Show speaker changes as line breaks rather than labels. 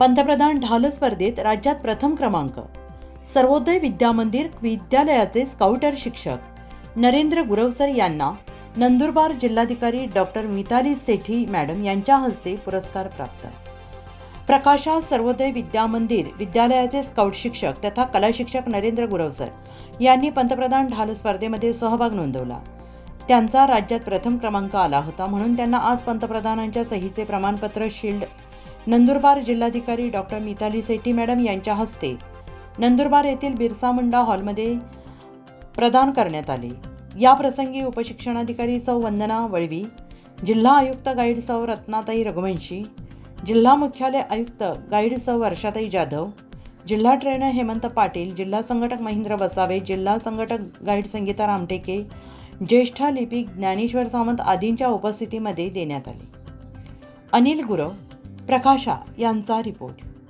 पंतप्रधान ढाल स्पर्धेत राज्यात प्रथम क्रमांक. सर्वोदय विद्यामंदिर विद्यालयाचे स्काउटर शिक्षक नरेंद्र गुरवसर यांना नंदुरबार जिल्हाधिकारी डॉक्टर मिताली सेठी मॅडम यांच्या हस्ते पुरस्कार प्राप्त. प्रकाशा सर्वोदय विद्यामंदिर विद्यालयाचे स्काउट शिक्षक तथा कला शिक्षक नरेंद्र गुरवसर यांनी पंतप्रधान ढाल स्पर्धेमध्ये सहभाग नोंदवला. त्यांचा राज्यात प्रथम क्रमांक आला होता म्हणून त्यांना आज पंतप्रधानांच्या सहीचे प्रमाणपत्र शिल्ड नंदुरबार जिल्हाधिकारी डॉक्टर मिताली सेठी मॅडम यांच्या हस्ते नंदुरबार येथील बिरसा मुंडा हॉलमध्ये प्रदान करण्यात आले. या प्रसंगी उपशिक्षणाधिकारी सौ वंदना वळवी जिल्हा आयुक्त गाईड सौ रत्नाताई रघुवंशी जिल्हा मुख्यालय आयुक्त गाईड सौ वर्षाताई जाधव जिल्हा ट्रेनर हेमंत पाटील जिल्हा संघटक महेंद्र बसावे जिल्हा संघटक गाईड संगीता रामटेके ज्येष्ठ लिपिक ज्ञानेश्वर सावंत आदींच्या उपस्थितीमध्ये देण्यात आले. अनिल गुरव प्रकाशा यांचा रिपोर्ट